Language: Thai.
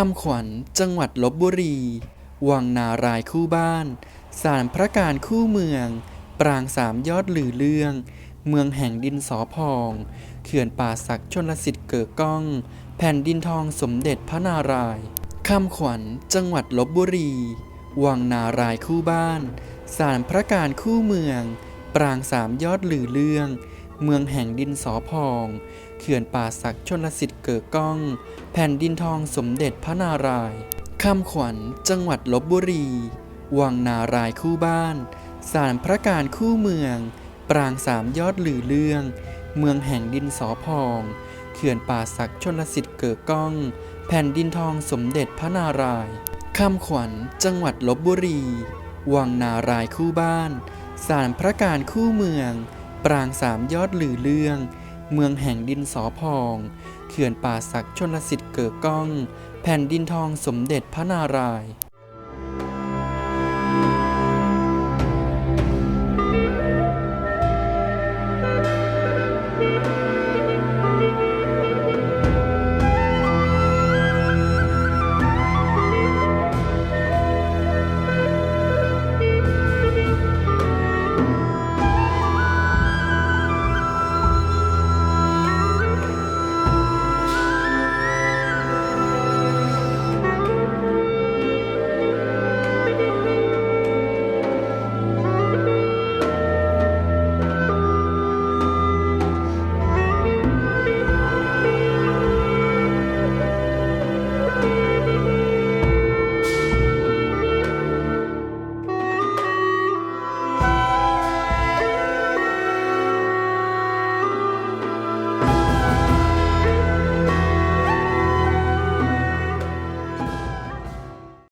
คำขวัญจังหวัดลบบุรี วังนารายคู่บ้าน สารพระการคู่เมือง ปรางสามยอดหลือเรื่อง เมืองแห่งดินสอพอง เขื่อนป่าศักดิ์ชนลสิทธิ์เกิดก้อง แผ่นดินทองสมเด็จพระนารายคำขวัญจังหวัดลบบุรี วังนารายคู่บ้าน สารพระการคู่เมือง ปรางสามยอดหลือเรื่อง เมืองแห่งดินสอพอง เขื่อนป่าศักดิ์ชนลสิทธิ์เกิดก้อง แผ่นดินทองสมเด็จพระนารายณ์คำขวัญจังหวัดลบบุรี วังนารายคู่บ้าน สารพระการคู่เมือง ปรางสามยอดหลือเรื่อง เมืองแห่งดินสอพอง เขื่อนป่าศักดิ์ชนลสิทธิ์เกิดก้อง แผ่นดินทองสมเด็จพระนารายณ์คำขวัญจังหวัดลบบุรี วังนารายคู่บ้าน สารพระการคู่เมือง ปรางสามยอดหลือเรื่อง เมืองแห่งดินสอพอง เขื่อนป่าศักดิ์ชนลสิทธิ์เกิดก้อง แผ่นดินทองสมเด็จพระนารายณ์